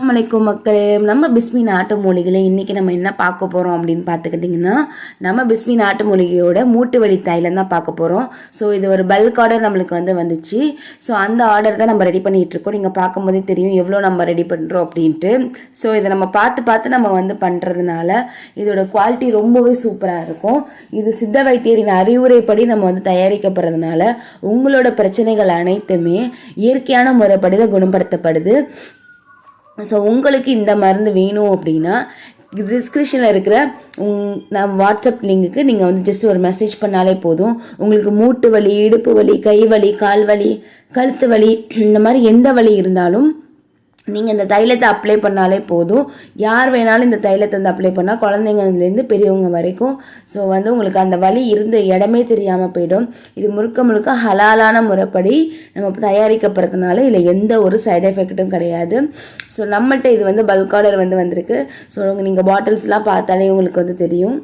வலைக்கும் மக்களே நம்ம பிஸ்மி நாட்டு மூலிகையில் இன்றைக்கி நம்ம என்ன பார்க்க போகிறோம் அப்படின்னு பார்த்துக்கிட்டிங்கன்னா நம்ம பிஸ்மி நாட்டு மூலிகையோட மூட்டு வலி தைலம் தான் பார்க்க போகிறோம் ஸோ இது ஒரு பல்க் ஆர்டர் நம்மளுக்கு வந்து வந்துச்சு. ஸோ அந்த ஆர்டர் தான் நம்ம ரெடி பண்ணிகிட்டு இருக்கோம். நீங்கள் பார்க்கும்போதே தெரியும் எவ்வளோ நம்ம ரெடி பண்ணுறோம் அப்படின்ட்டு. ஸோ இதை நம்ம பார்த்து பார்த்து நம்ம வந்து பண்ணுறதுனால இதோட குவாலிட்டி ரொம்பவே சூப்பராக இருக்கும். இது சித்த வைத்தியரின் அறிவுரைப்படி நம்ம வந்து தயாரிக்கப்படுறதுனால உங்களோட பிரச்சனைகள் அனைத்துமே இயற்கையான முறைப்படி தான் குணப்படுத்தப்படுது. ஸோ உங்களுக்கு இந்த மருந்து வேணும் அப்படின்னா டிஸ்கிரிப்ஷனில் இருக்கிற உங் நான் வாட்ஸ்அப் லிங்குக்கு நீங்கள் வந்து ஜஸ்ட் ஒரு மெசேஜ் பண்ணாலே போதும். உங்களுக்கு மூட்டு வலி இடுப்பு வலி கை வலி கால் வலி கழுத்து வலி இந்த மாதிரி எந்த வலி இருந்தாலும் நீங்கள் இந்த தைலத்தை அப்ளை பண்ணாலே போதும். யார் வேணாலும் இந்த தைலத்தை வந்து அப்ளை பண்ணால் குழந்தைங்கலேருந்து பெரியவங்க வரைக்கும். ஸோ வந்து உங்களுக்கு அந்த வலி இருந்த இடமே தெரியாமல் போயிடும். இது முழுக்க முழுக்க ஹலாலான முறைப்படி நம்ம தயாரிக்கப்படுறதுனால இதில் எந்த ஒரு சைடு எஃபெக்ட்டும் கிடையாது. ஸோ நம்மகிட்ட இது வந்து பல்க் ஆர்டர் வந்து வந்திருக்கு. ஸோ நீங்கள் பாட்டில்ஸ்லாம் பார்த்தாலே உங்களுக்கு வந்து தெரியும்.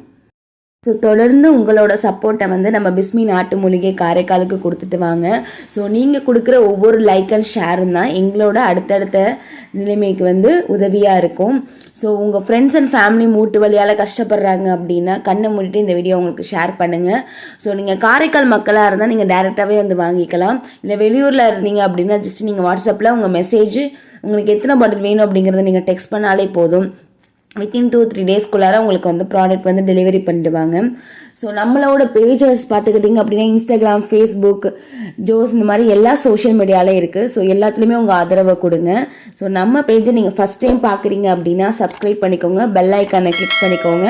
ஸோ தொடர்ந்து உங்களோட சப்போர்ட்டை வந்து நம்ம பிஸ்மி நாட்டு மூலிகை காரைக்காலுக்கு கொடுத்துட்டு வாங்க. ஸோ நீங்கள் கொடுக்குற ஒவ்வொரு லைக் அண்ட் ஷேரும் தான் எங்களோட அடுத்தடுத்த நிலைமைக்கு வந்து உதவியாக இருக்கும். ஸோ உங்கள் ஃப்ரெண்ட்ஸ் அண்ட் ஃபேமிலி மூட்டு வழியால் கஷ்டப்படுறாங்க அப்படின்னா கண்ணை மூடிட்டு இந்த வீடியோ உங்களுக்கு ஷேர் பண்ணுங்கள் ஸோ நீங்கள் காரைக்கால் மக்களாக இருந்தால் நீங்கள் டேரெக்டாகவே வந்து வாங்கிக்கலாம். இல்லை வெளியூரில் இருந்தீங்க அப்படின்னா ஜஸ்ட் நீங்கள் வாட்ஸ்அப்பில் உங்கள் மெசேஜ் உங்களுக்கு எத்தனை பாட்டில் வேணும் அப்படிங்கிறத நீங்கள் டெக்ஸ்ட் பண்ணாலே போதும். வித்தின் டூ த்ரீ டேஸ்க்குள்ளார உங்களுக்கு வந்து ப்ராடக்ட் வந்து டெலிவரி பண்ணிடுவாங்க. ஸோ நம்மளோட பேஜஸ் பார்த்துக்கிட்டிங்க அப்படின்னா இன்ஸ்டாகிராம் ஃபேஸ்புக் ஜோஸ் இந்த மாதிரி எல்லா சோஷியல் மீடியாலே இருக்குது ஸோ எல்லாத்துலேயுமே உங்கள் ஆதரவை கொடுங்க. ஸோ நம்ம பேஜை நீங்கள் ஃபஸ்ட் டைம் பார்க்குறீங்க அப்படின்னா சப்ஸ்கிரைப் பண்ணிக்கோங்க. பெல் ஐக்கானை கிளிக் பண்ணிக்கோங்க.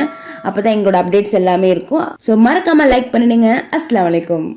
அப்போ தான் எங்களோட அப்டேட்ஸ் எல்லாமே இருக்கும். ஸோ மறக்காமல் லைக் பண்ணிடுங்க. அஸ்லாம் வலைக்கம்